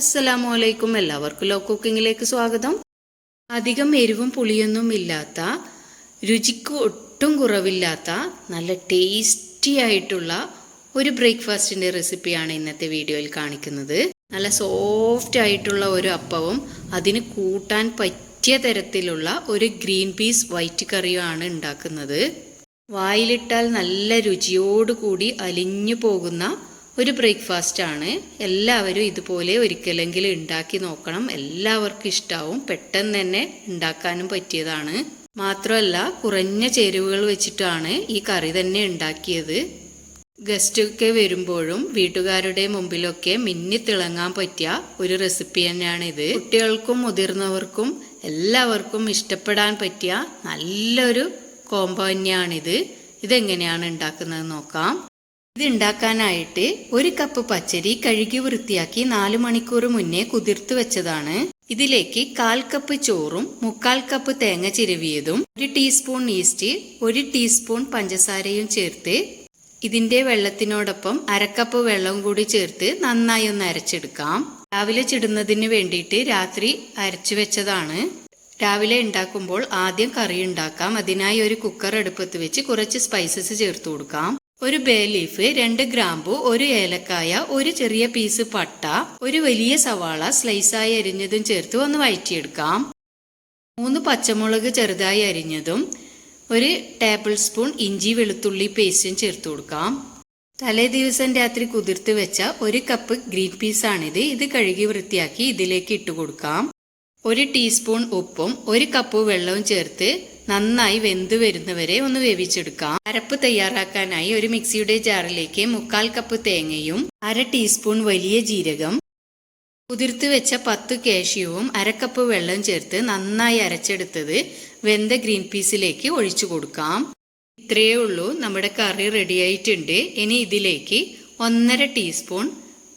അസ്സലാമു അലൈക്കും എല്ലാവർക്കും ലോ കുക്കിങ്ങിലേക്ക് സ്വാഗതം. അധികം എരിവും പുളിയൊന്നും ഇല്ലാത്ത രുചിക്ക് ഒട്ടും കുറവില്ലാത്ത നല്ല ടേസ്റ്റി ആയിട്ടുള്ള ഒരു ബ്രേക്ക്ഫാസ്റ്റിന്റെ റെസിപ്പിയാണ് ഇന്നത്തെ വീഡിയോയിൽ കാണിക്കുന്നത്. നല്ല സോഫ്റ്റ് ആയിട്ടുള്ള ഒരു അപ്പവും അതിന് കൂട്ടാൻ പറ്റിയ തരത്തിലുള്ള ഒരു ഗ്രീൻ പീസ് വൈറ്റ് കറിയുമാണ് ഉണ്ടാക്കുന്നത്. വായിലിട്ടാൽ നല്ല രുചിയോടുകൂടി അലിഞ്ഞു പോകുന്ന ഒരു ബ്രേക്ക്ഫാസ്റ്റ് ആണ് എല്ലാവരും ഇതുപോലെ ഒരിക്കലെങ്കിലും ഉണ്ടാക്കി നോക്കണം. എല്ലാവർക്കും ഇഷ്ടാവും. പെട്ടെന്ന് തന്നെ ഉണ്ടാക്കാനും പറ്റിയതാണ്. മാത്രമല്ല കുറഞ്ഞ ചേരുവകൾ വെച്ചിട്ടാണ് ഈ കറി തന്നെ ഉണ്ടാക്കിയത്. ഗസ്റ്റൊക്കെ വരുമ്പോഴും വീട്ടുകാരുടെ മുമ്പിലൊക്കെ മിന്നി തിളങ്ങാൻ പറ്റിയ ഒരു റെസിപ്പി തന്നെയാണ് ഇത്. കുട്ടികൾക്കും മുതിർന്നവർക്കും എല്ലാവർക്കും ഇഷ്ടപ്പെടാൻ പറ്റിയ നല്ലൊരു കോംബോ തന്നെയാണിത്. ഇതെങ്ങനെയാണ് ഉണ്ടാക്കുന്നത് നോക്കാം. ഇത് ഉണ്ടാക്കാനായിട്ട് ഒരു കപ്പ് പച്ചരി കഴുകി വൃത്തിയാക്കി നാല് മണിക്കൂർ മുന്നേ കുതിർത്ത് വെച്ചതാണ്. ഇതിലേക്ക് കാൽ കപ്പ് ചോറും മുക്കാൽ കപ്പ് തേങ്ങ ചിരവിയതും ഒരു ടീസ്പൂൺ ഈസ്റ്റ് ഒരു ടീസ്പൂൺ പഞ്ചസാരയും ചേർത്ത് ഇതിന്റെ വെള്ളത്തിനോടൊപ്പം അരക്കപ്പ് വെള്ളം കൂടി ചേർത്ത് നന്നായി ഒന്ന് അരച്ചെടുക്കാം. രാവിലെ ചിടുന്നതിന് വേണ്ടിയിട്ട് രാത്രി അരച്ചു വെച്ചതാണ്. രാവിലെ ഉണ്ടാക്കുമ്പോൾ ആദ്യം കറി ഉണ്ടാക്കാം. അതിനായി ഒരു കുക്കർ അടുപ്പത്ത് വെച്ച് കുറച്ച് സ്പൈസസ് ചേർത്ത് കൊടുക്കാം. ഒരു ബേ ലീഫ് രണ്ട് ഗ്രാമ്പു ഒരു ഏലക്കായ ഒരു ചെറിയ പീസ് പട്ട ഒരു വലിയ സവാള സ്ലൈസായി അരിഞ്ഞതും ചേർത്ത് ഒന്ന് വഴറ്റിയെടുക്കാം മൂന്ന് പച്ചമുളക് ചെറുതായി അരിഞ്ഞതും ഒരു ടേബിൾ സ്പൂൺ ഇഞ്ചി വെളുത്തുള്ളി പേസ്റ്റും ചേർത്ത് കൊടുക്കാം. തലേ ദിവസം രാത്രി കുതിർത്ത് വെച്ച ഒരു കപ്പ് ഗ്രീൻ പീസാണിത്. ഇത് കഴുകി വൃത്തിയാക്കി ഇതിലേക്ക് ഇട്ട് കൊടുക്കാം. ഒരു ടീസ്പൂൺ ഉപ്പും ഒരു കപ്പ് വെള്ളവും ചേർത്ത് നന്നായി വെന്ത് വരുന്നവരെ ഒന്ന് വേവിച്ചെടുക്കാം. അരപ്പ് തയ്യാറാക്കാനായി ഒരു മിക്സിയുടെ ജാറിലേക്ക് മുക്കാൽ കപ്പ് തേങ്ങയും അര ടീസ്പൂൺ വലിയ ജീരകം കുതിർത്ത് വെച്ച പത്ത് കാഷ്യൂവും അരക്കപ്പ് വെള്ളം ചേർത്ത് നന്നായി അരച്ചെടുത്തത് വെന്ത ഗ്രീൻ പീസിലേക്ക് ഒഴിച്ചു കൊടുക്കാം. ഇത്രയേ ഉള്ളൂ. നമ്മുടെ കറി റെഡിയായിട്ടുണ്ട് ഇനി ഇതിലേക്ക് ഒന്നര ടീസ്പൂൺ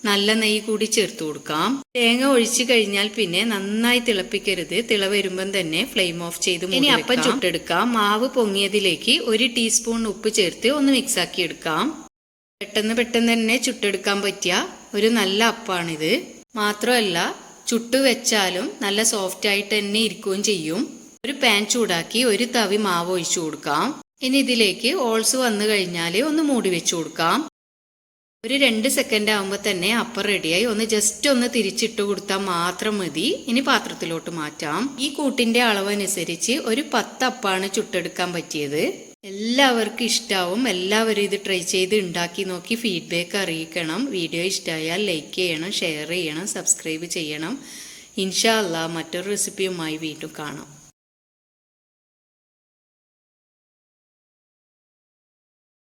നല്ല നെയ്യ് കൂടി ചേർത്ത് കൊടുക്കാം. തേങ്ങ ഒഴിച്ചു കഴിഞ്ഞാൽ പിന്നെ നന്നായി തിളപ്പിക്കരുത്. തിള വരുമ്പം തന്നെ ഫ്ലെയിം ഓഫ് ചെയ്ത് ഇനി അപ്പം ചുട്ടെടുക്കാം. മാവ് പൊങ്ങിയതിലേക്ക് ഒരു ടീസ്പൂൺ ഉപ്പ് ചേർത്ത് ഒന്ന് മിക്സ് ആക്കി എടുക്കാം. പെട്ടെന്ന് പെട്ടെന്ന് തന്നെ ചുട്ടെടുക്കാൻ പറ്റിയ ഒരു നല്ല അപ്പാണിത്. മാത്രമല്ല ചുട്ടു വെച്ചാലും നല്ല സോഫ്റ്റ് ആയിട്ട് തന്നെ ഇരിക്കുകയും ചെയ്യും. ഒരു പാൻ ചൂടാക്കി ഒരു തവി മാവ് ഒഴിച്ചു കൊടുക്കാം. ഇനി ഇതിലേക്ക് ഓൾസ് വന്നു കഴിഞ്ഞാൽ ഒന്ന് മൂടി വെച്ചു കൊടുക്കാം. ഒരു രണ്ട് സെക്കൻഡ് ആകുമ്പോൾ തന്നെ അപ്പം റെഡിയായി ഒന്ന് ജസ്റ്റ് ഒന്ന് തിരിച്ചിട്ട് കൊടുത്താൽ മാത്രം മതി. ഇനി പാത്രത്തിലോട്ട് മാറ്റാം. ഈ കൂട്ടിന്റെ അളവനുസരിച്ച് ഒരു പത്ത് അപ്പാണ് ചുട്ടെടുക്കാൻ പറ്റിയത്. എല്ലാവർക്കും ഇഷ്ടാവും. എല്ലാവരും ഇത് ട്രൈ ചെയ്ത് ഉണ്ടാക്കി നോക്കി ഫീഡ്ബാക്ക് അറിയിക്കണം. വീഡിയോ ഇഷ്ടമായാൽ ലൈക്ക് ചെയ്യണം ഷെയർ ചെയ്യണം സബ്സ്ക്രൈബ് ചെയ്യണം. ഇൻഷാ അല്ലാ മറ്റൊരു റെസിപ്പിയുമായി വീണ്ടും കാണാം.